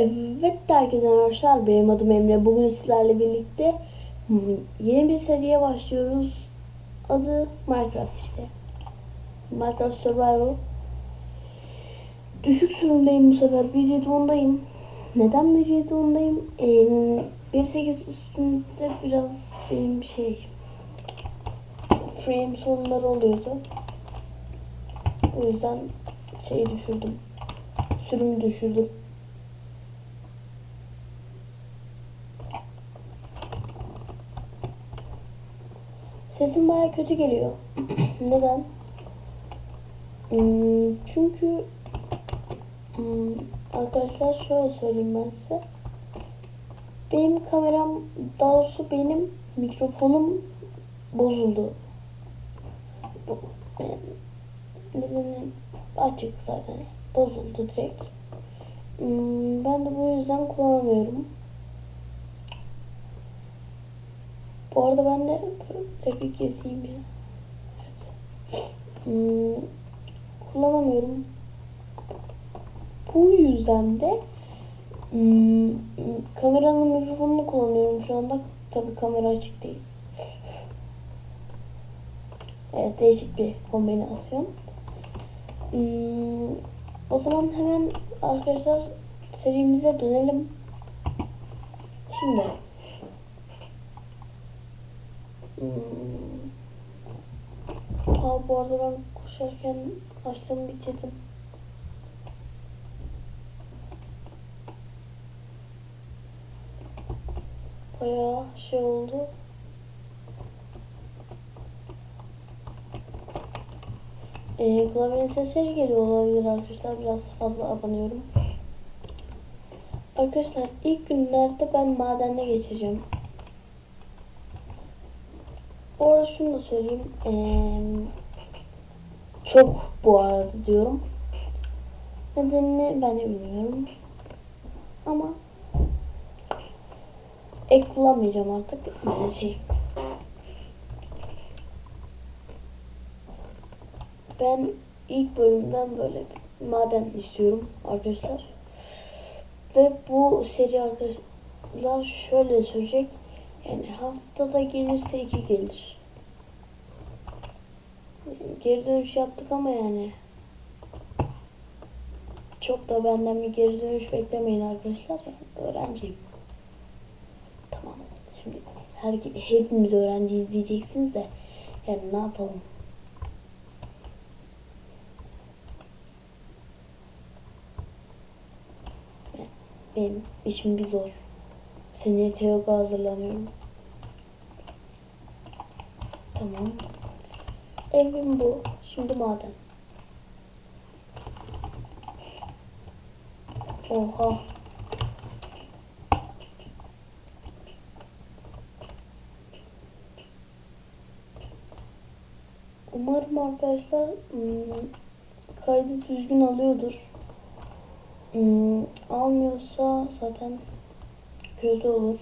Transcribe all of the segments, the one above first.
Evet herkese arkadaşlar benim adım Emre. Bugün sizlerle birlikte yeni bir seriye başlıyoruz. Adı Minecraft işte. Minecraft Survival. Düşük sürümdeyim bu sefer. 1.7.10'dayım. Neden 1.7.10'dayım? Ee, 1.8 üstünde biraz benim şey frame sorunları oluyordu. O yüzden şeyi düşürdüm. Sürümü düşürdüm. Sesim baya kötü geliyor. Neden? Hmm, çünkü hmm, arkadaşlar şöyle söyleyeyim ben size. Benim kameram, daha doğrusu benim mikrofonum bozuldu. Nedeni açık zaten. Bozuldu direkt. Hmm, ben de bu yüzden kullanamıyorum. Bu arada ben de bir gezeyim ya. Evet. Hmm, kullanamıyorum. Bu yüzden de hmm, kameranın mikrofonunu kullanıyorum şu anda. Tabii kamera açık değil. Evet değişik bir kombinasyon. Hmm, o zaman hemen arkadaşlar serimize dönelim. Şimdi Aa, bu arada ben koşarken açtığımı bitirdim. Bayağı şey oldu. Ee, klavyenin sesleri geliyor olabilir arkadaşlar. Biraz fazla abanıyorum. Arkadaşlar ilk günlerde ben madende geçeceğim. Bu arada şunu da söyleyeyim. Ee, çok bu arada diyorum. Nedenini ben de bilmiyorum. Ama ek kullanmayacağım artık. Yani şey. Ben ilk bölümden böyle maden istiyorum arkadaşlar. Ve bu seri arkadaşlar şöyle sürecek. Yani haftada gelirse iki gelir. Geri dönüş yaptık ama yani çok da benden bir geri dönüş beklemeyin arkadaşlar. Yani öğrenciyim. Tamam. Şimdi her, hepimiz öğrenciyiz diyeceksiniz de yani ne yapalım? Benim işim bir zor. Seneye TEOG'a hazırlanıyorum. Tamam. Evim bu. Şimdi maden. Oha. Umarım arkadaşlar hmm, kaydı düzgün alıyordur. Hmm, almıyorsa zaten kötü olur.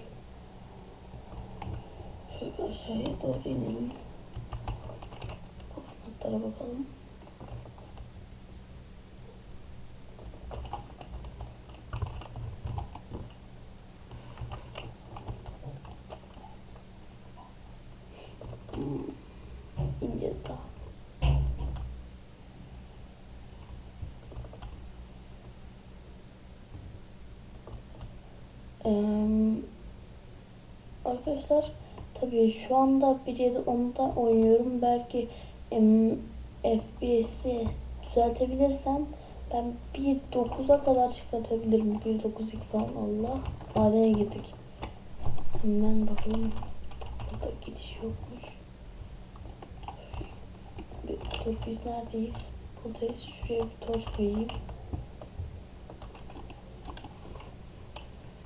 Şöyle aşağıya doğru inelim. Koordinatlara bakalım. Hmm, arkadaşlar tabii şu anda 1.7.10'da oynuyorum. Belki FPS'i düzeltebilirsem ben 1.9'a kadar çıkartabilirim. 1.9.2 falan Allah. Madene girdik. Hemen bakalım. Burada gidiş yokmuş. Dur biz neredeyiz? Buradayız. Şuraya bir torç koyayım.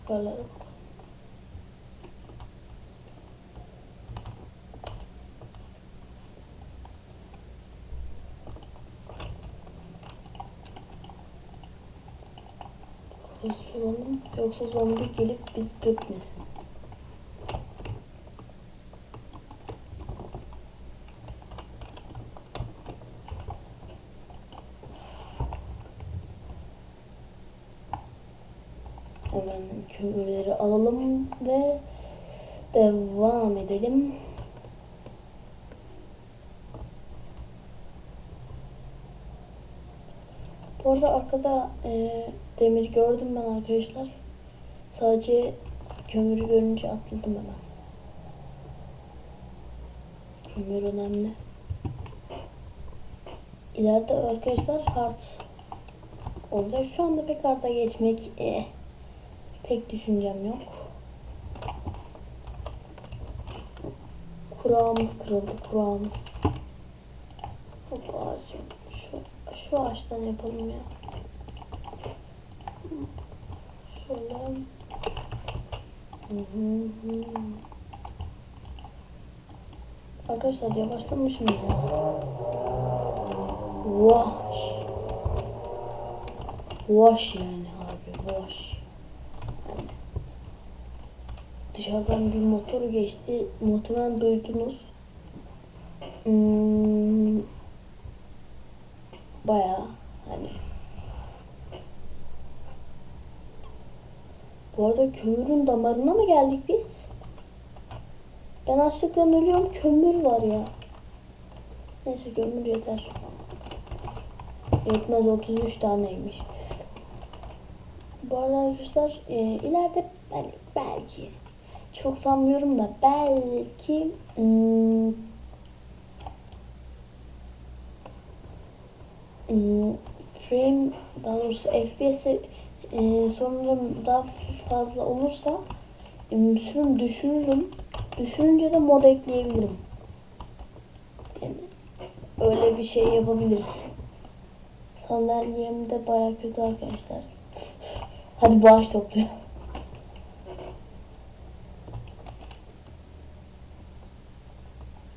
Yukarılara olalım yoksa zombi gelip bizi dökmesin. Hemen kömürleri alalım ve devam edelim. Bu arada arkada e, demir gördüm ben arkadaşlar. Sadece kömürü görünce atladım hemen. Kömür önemli. İleride arkadaşlar hard olacak. Şu anda pek hard'a geçmek e, pek düşüncem yok. Kurağımız kırıldı, kurağımız. Şu ağaçtan yapalım ya. Şöyle. Hı hı hı. Arkadaşlar yavaşlamışım ya. Vahş. Vahş yani abi. Yani dışarıdan bir motor geçti. Muhtemelen duydunuz. Hmm, bayağı hani Bu arada kömürün damarına mı geldik biz? Ben açlıktan ölüyorum. Kömür var ya. Neyse kömür yeter. Yetmez 33 taneymiş. Bu arada arkadaşlar e, ileride hani belki çok sanmıyorum da belki hmm, frame daha doğrusu FPS'i e, sorunlarım daha fazla olursa e, sürüm düşürürüm. Düşürünce de mod ekleyebilirim. Yani öyle bir şey yapabiliriz. Sandalyem de baya kötü arkadaşlar. Hadi bağış toplayalım.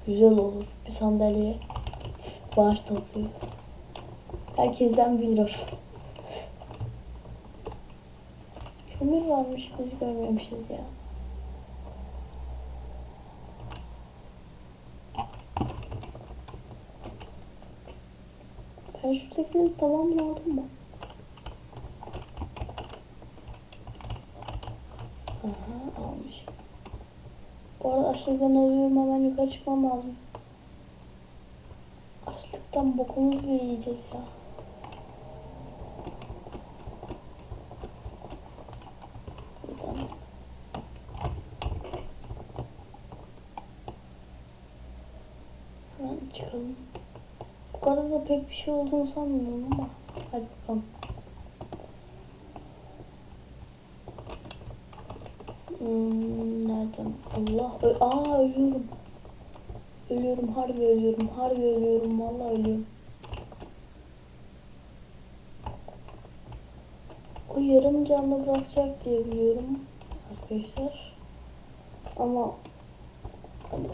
Güzel olur. Bir sandalyeye bağış topluyoruz. Herkesten bilir. Kömür varmış biz görmemişiz ya. Ben şuradakilerin tamamını aldım mı? Aha almışım. Bu arada açlıktan ölüyorum hemen yukarı çıkmam lazım. Açlıktan bokumuzu yiyeceğiz ya. Buradan. Hemen çıkalım. Bu arada da pek bir şey olduğunu sanmıyorum ama. Hadi bakalım. Hmm, nereden? Allah. Ö- Aa ölüyorum. Ölüyorum harbi ölüyorum. Harbi ölüyorum. Vallahi ölüyorum. O yarım canlı bırakacak diye biliyorum arkadaşlar. Ama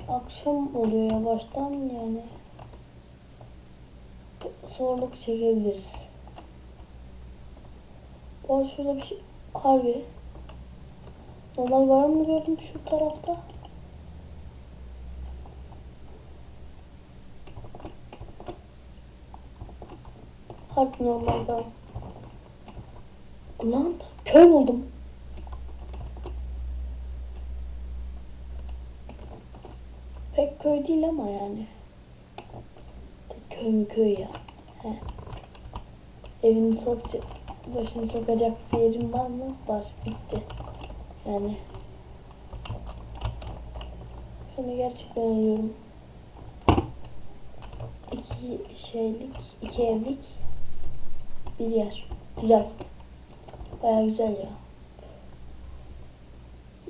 akşam oluyor yavaştan yani zorluk çekebiliriz. Bu arada şurada bir şey harbi normal var mı gördüm şu tarafta? Harbi normal var. Lan köy buldum. Pek köy değil ama yani. Köy köy ya. He. Evini sokacak, başını sokacak bir yerim var mı? Var. Bitti. Yani. Şunu gerçekten ölüyorum. İki şeylik, iki evlik bir yer. Güzel. Baya güzel ya.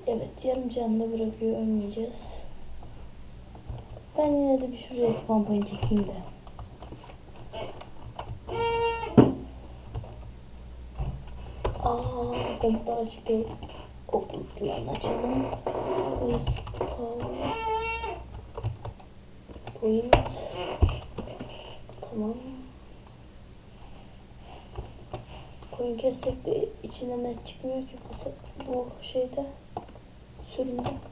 Evet yarım canlı bırakıyor ölmeyeceğiz. Ben yine de bir şuraya point çekeyim de. Aa komutlar açık değil. O komutlarını açalım. Point. Tamam. Koyun kessek de içine net çıkmıyor ki bu, bu şeyde sürümde.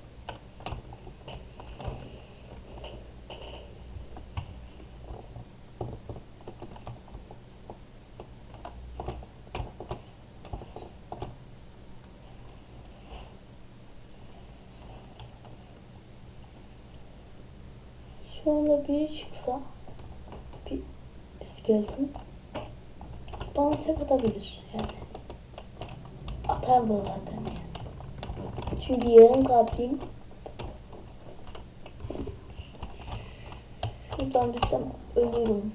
Anda biri çıksa bir skeleton bana tek atabilir yani. Atar da zaten yani. Çünkü yarım kalpliyim. Şuradan düşsem ölürüm.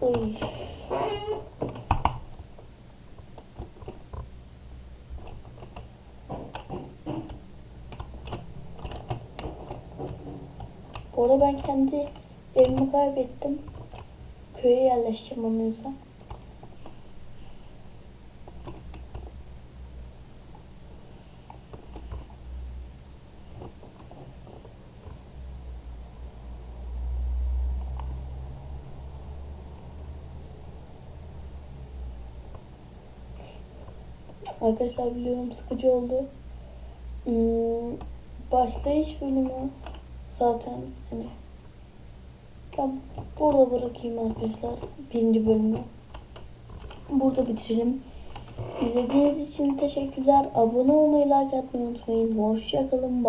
Uy. Bu arada ben kendi evimi kaybettim. Köye yerleşeceğim onun yüzden. Arkadaşlar biliyorum sıkıcı oldu. Hmm, başlayış bölümü zaten hani ben burada bırakayım arkadaşlar birinci bölümü. Burada bitirelim. İzlediğiniz için teşekkürler. Abone olmayı, like atmayı unutmayın. Hoşçakalın. Bye.